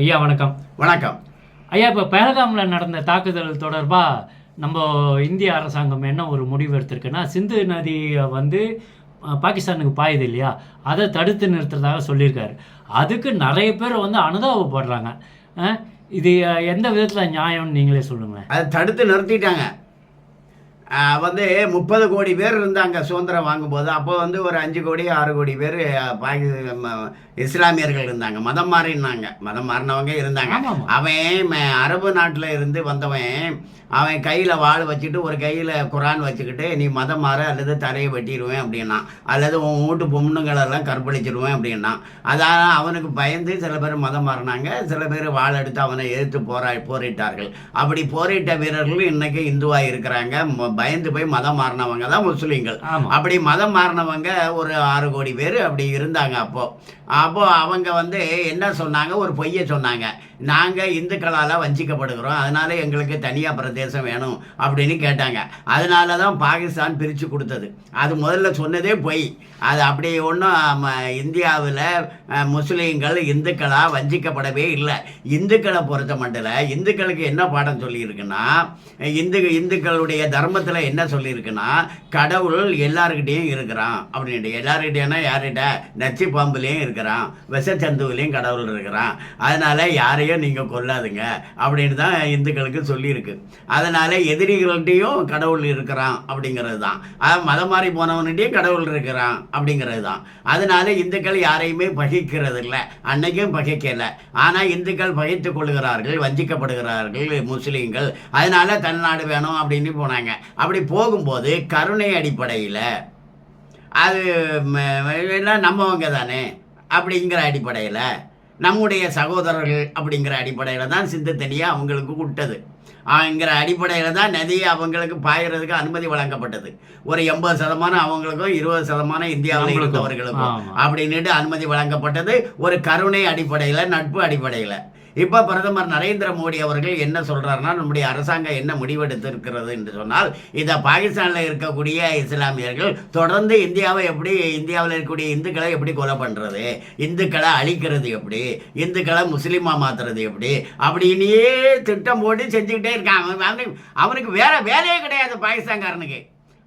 ஐயா வணக்கம். வணக்கம். ஐயா இப்போ பெஹல்காமில் நடந்த தாக்குதல் தொடர்பாக நம்ம இந்திய அரசாங்கம் என்ன ஒரு முடிவு எடுத்திருக்குன்னா சிந்து நதியை வந்து பாகிஸ்தானுக்கு பாயுது இல்லையா? அதை தடுத்து நிறுத்துறதாக சொல்லியிருக்காரு. அதுக்கு நிறைய பேர் வந்து அனுதாபப்படுறாங்க. இது எந்த விதத்தில் நியாயம்னு நீங்களே சொல்லுங்களேன். அதை தடுத்து நிறுத்திட்டாங்க. வந்து முப்பது கோடி பேர் இருந்தாங்க சுதந்திரம் வாங்கும்போது. அப்போ வந்து ஒரு அஞ்சு கோடி ஆறு கோடி பேர் பாகி இஸ்லாமியர்கள் இருந்தாங்க. மதம் மாறினாங்க. மதம் மாறினவங்க இருந்தாங்க. அவன் அரபு நாட்டில் இருந்து வந்தவன் அவன் கையில் வாள் வச்சுட்டு ஒரு கையில் குரான் வச்சுக்கிட்டு நீ மதம் மாற அல்லது தரையை வெட்டிடுவேன் அப்படின்னா அல்லது உன் வீட்டு பொண்ணுங்களெல்லாம் கற்பழிச்சிடுவேன் அப்படின்னா அதான் அவனுக்கு பயந்து சில பேர் மதம் மாறினாங்க. சில பேர் வாள் எடுத்து அவனை எதிர்த்து போரா போரிட்டார்கள். அப்படி போரிட்ட வீரர்கள் இன்னைக்கு இந்துவாக இருக்கிறாங்க. பயந்து போய் மதம் மாறினவங்க தான் முஸ்லீம்கள். அப்படி மதம் மாறினவங்க ஒரு ஆறு கோடி பேர் அப்படி இருந்தாங்க அப்போ. அப்போ அவங்க வந்து என்ன சொன்னாங்க? ஒரு பொய்யை சொன்னாங்க. நாங்கள் இந்துக்களால் வஞ்சிக்கப்படுகிறோம். அதனால எங்களுக்கு தனியாக பிரதேசம் வேணும் அப்படின்னு கேட்டாங்க. அதனால தான் பாகிஸ்தான் பிரித்து கொடுத்தது. அது முதல்ல சொன்னதே பொய். அது அப்படி ஒன்றும் இந்தியாவில் முஸ்லீம்கள் இந்துக்களாக வஞ்சிக்கப்படவே இல்லை. இந்துக்களை பொறுத்த மட்டும் இந்துக்களுக்கு என்ன பாடம் சொல்லியிருக்குன்னா இந்து இந்துக்களுடைய தர்மத்தில் என்ன சொல்லியிருக்குன்னா கடவுள் எல்லாருக்கிட்டேயும் இருக்கிறான். அப்படின்ட்டு எல்லாருக்கிட்டேனா யார்கிட்ட? நச்சு பாம்புலேயும் இருக்கிறான். விஷச்சந்துவிலையும் கடவுள் இருக்கிறான். அதனால் யாரையும் நீங்கள் கொல்லாதுங்க. அப்படின்னு தான் இந்துக்களுக்கு சொல்லியிருக்கு. அதனால் எதிரிகள்கிட்டையும் கடவுள் இருக்கிறான் அப்படிங்கிறது தான். அதாவது மதம் மாறி போனவன்கிட்டையும் கடவுள் இருக்கிறான் அப்படிங்கிறது தான். அதனால இந்துக்கள் யாரையுமே பகிக்கிறது இல்லை அன்னைக்கும் பகிக்கலை. ஆனால் இந்துக்கள் பகைத்துக் கொள்கிறார்கள் வஞ்சிக்கப்படுகிறார்கள் முஸ்லீம்கள். அதனால தன்னாடு வேணும் அப்படின்னு போனாங்க. அப்படி போகும்போது கருணை அடிப்படையில் அது எல்லாம் நம்மவங்க தானே அப்படிங்கிற அடிப்படையில் நம்முடைய சகோதரர்கள் அப்படிங்கிற அடிப்படையில் தான் சிந்து தனியாக அவங்களுக்கு விட்டது ஆங்கிற அடிப்படையில் தான் நதி அவங்களுக்கு பாயறதுக்கு அனுமதி வழங்கப்பட்டது ஒரு எண்பது சதமானம் அவங்களுக்கும் இருபது சதமானம் இந்தியாவில். இருந்தவர்களுக்கும் ஆமா. அப்படின்னுட்டு அனுமதி வழங்கப்பட்டது ஒரு கருணை அடிப்படையில் நட்பு அடிப்படையில் இப்போ பிரதமர் நரேந்திர மோடி அவர்கள் என்ன சொல்கிறாருன்னா நம்முடைய அரசாங்கம் என்ன முடிவெடுத்திருக்கிறது என்று சொன்னால் இதை பாகிஸ்தானில் இருக்கக்கூடிய இஸ்லாமியர்கள் தொடர்ந்து இந்தியாவை எப்படி இந்தியாவில் இருக்கக்கூடிய இந்துக்களை எப்படி கொலை பண்ணுறது இந்துக்களை அழிக்கிறது எப்படி இந்துக்களை முஸ்லீமாக மாற்றுறது எப்படி அப்படின்னே திட்டம் போட்டு செஞ்சுக்கிட்டே இருக்கான் அவனுக்கு அவனுக்கு வேற வேலையே கிடையாது பாகிஸ்தான்காரனுக்கு.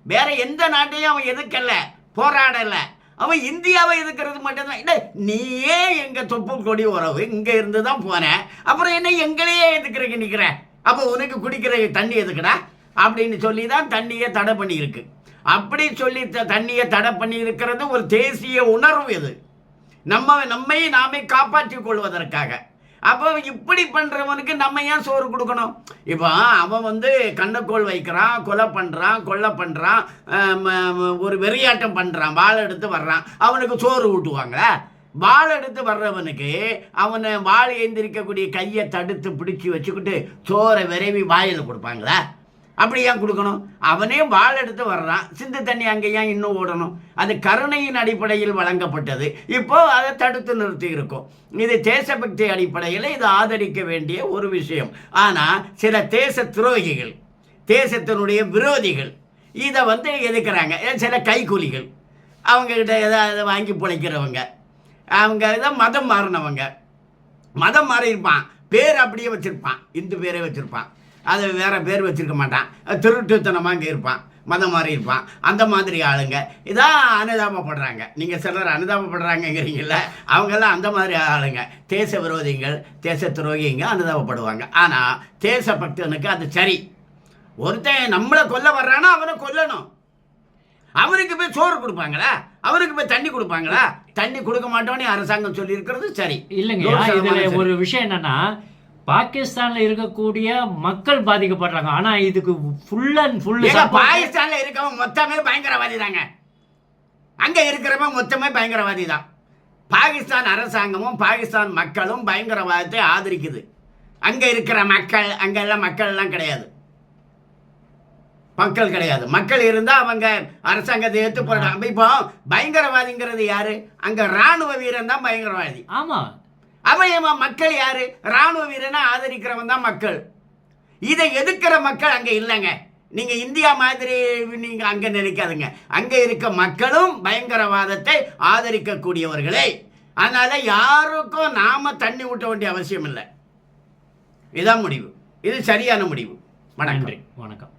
வேற எந்த நாட்டையும் அவன் எதுக்கல போராடலை. அவன் இந்தியாவை எதுக்கிறது மட்டும்தான். இல்லை நீயே எங்கள் தொப்பு கொடி உறவு? இங்கே இருந்து தான் போனேன் அப்புறம் என்ன எங்களையே எதுக்குறக்கு நிற்கிற அப்போ உனக்கு குடிக்கிற தண்ணி எதுக்குடா? அப்படின்னு சொல்லி தான் தண்ணியை தடை பண்ணியிருக்கு. அப்படி சொல்லி த- தண்ணியை தடை பண்ணி இருக்கிறது ஒரு தேசிய உணர்வு இது. நம்ம நம்மை நாமே காப்பாற்றிக் கொள்வதற்காக. அப்போ இப்படி பண்ணுறவனுக்கு நம்ம ஏன் சோறு கொடுக்கணும்? இப்போ அவன் வந்து கண்ணக்கோள் வைக்கிறான் கொலை பண்ணுறான் கொலை பண்ணுறான் ஒரு வெறியாட்டம் பண்ணுறான் வாழை எடுத்து வர்றான் அவனுக்கு சோறு ஊட்டுவாங்களே? வாள் எடுத்து வர்றவனுக்கு அவனை வாள் ஏந்திரிக்கக்கூடிய கையை தடுத்து பிடிச்சி வச்சுக்கிட்டு சோறை விரைவி வாயில் கொடுப்பாங்களா? அப்படி ஏன் கொடுக்கணும்? அவனே வாள் எடுத்து வர்றான். சிந்து தண்ணி அங்கே ஏன் இன்னும் ஓடணும்? அது கருணையின் அடிப்படையில் வழங்கப்பட்டது. இப்போ அதை தடுத்து நிறுத்தி இருக்கும். இது தேசபக்தி அடிப்படையில் இது ஆதரிக்க வேண்டிய ஒரு விஷயம். ஆனால் சில தேச துரோகிகள் தேசத்தினுடைய விரோதிகள் இதை வந்து எதுக்குறாங்க? ஏன் சில கைக்கூலிகள் அவங்கக்கிட்ட எதாவது வாங்கி பிழைக்கிறவங்க. அவங்க இதை மதம் மாறினவங்க. மதம் மாறியிருப்பான். பேர் அப்படியே வச்சுருப்பான். இந்து பேரே வச்சுருப்பான். அது வேற பேர் வச்சிருக்க மாட்டான். திருட்டுத்தனமாக இருப்பான். மதம் மாறி இருப்பான். அந்த மாதிரி ஆளுங்க. இதான் அனுதாபப்படுறாங்க. நீங்கள் சிலர் அனுதாபப்படுறாங்கங்கிறீங்கல்ல அவங்கெல்லாம் அந்த மாதிரி ஆளுங்க. தேச விரோதிகள் தேச துரோகிங்க அனுதாபப்படுவாங்க. ஆனால் தேச பக்தனுக்கு அது சரி. ஒருத்தன் நம்மளை கொல்ல வர்றானா அவனை கொல்லணும். அவனுக்கு போய் சோறு கொடுப்பாங்களா? அவனுக்கு போய் தண்ணி கொடுப்பாங்களா? தண்ணி கொடுக்க மாட்டோன்னு அரசாங்கம் சொல்லி இருக்கிறது சரி இல்லைங்க இதுல. ஒரு விஷயம் என்னன்னா பாகிஸ்தான்ல இருக்கக்கூடிய மக்கள் பாதிக்கப்படுறாங்க. ஆனா இதுக்கு ஃபுல் அண்ட் ஃபுல் பாகிஸ்தான்ல இருக்கவன் மொத்தமே பயங்கரவாதி தாங்க அங்க இருக்கிறவன் மொத்தமே பயங்கரவாதி தான் பாகிஸ்தான் அரசாங்கமும் பாகிஸ்தான் மக்களும் பயங்கரவாதத்தை ஆதரிக்குது. அங்க இருக்கிற மக்கள் அங்க எல்லாம் மக்கள் எல்லாம் கிடையாது. மக்கள் கிடையாது. மக்கள் இருந்தா அவங்க அரசாங்கத்தை ஏத்து போறாங்க இப்போ பயங்கரவாதிங்கிறது யாரு? அங்க ராணுவ வீரன் தான் பயங்கரவாதி. ஆமா. அவன் மக்கள் யாரு? ராணுவ வீரனை ஆதரிக்கிறவன் தான் மக்கள். இதை எதிர்க்கிற மக்கள் அங்கே இல்லைங்க. நீங்கள் இந்தியா மாதிரி நீங்கள் அங்கே நினைக்காதுங்க. அங்கே இருக்க மக்களும் பயங்கரவாதத்தை ஆதரிக்கக்கூடியவர்களே. அதனால் யாருக்கும் நாம் தண்ணி ஊட்ட வேண்டிய அவசியம் இல்லை. இதுதான் முடிவு. இது சரியான முடிவு. வணக்கம். நன்றி. வணக்கம்.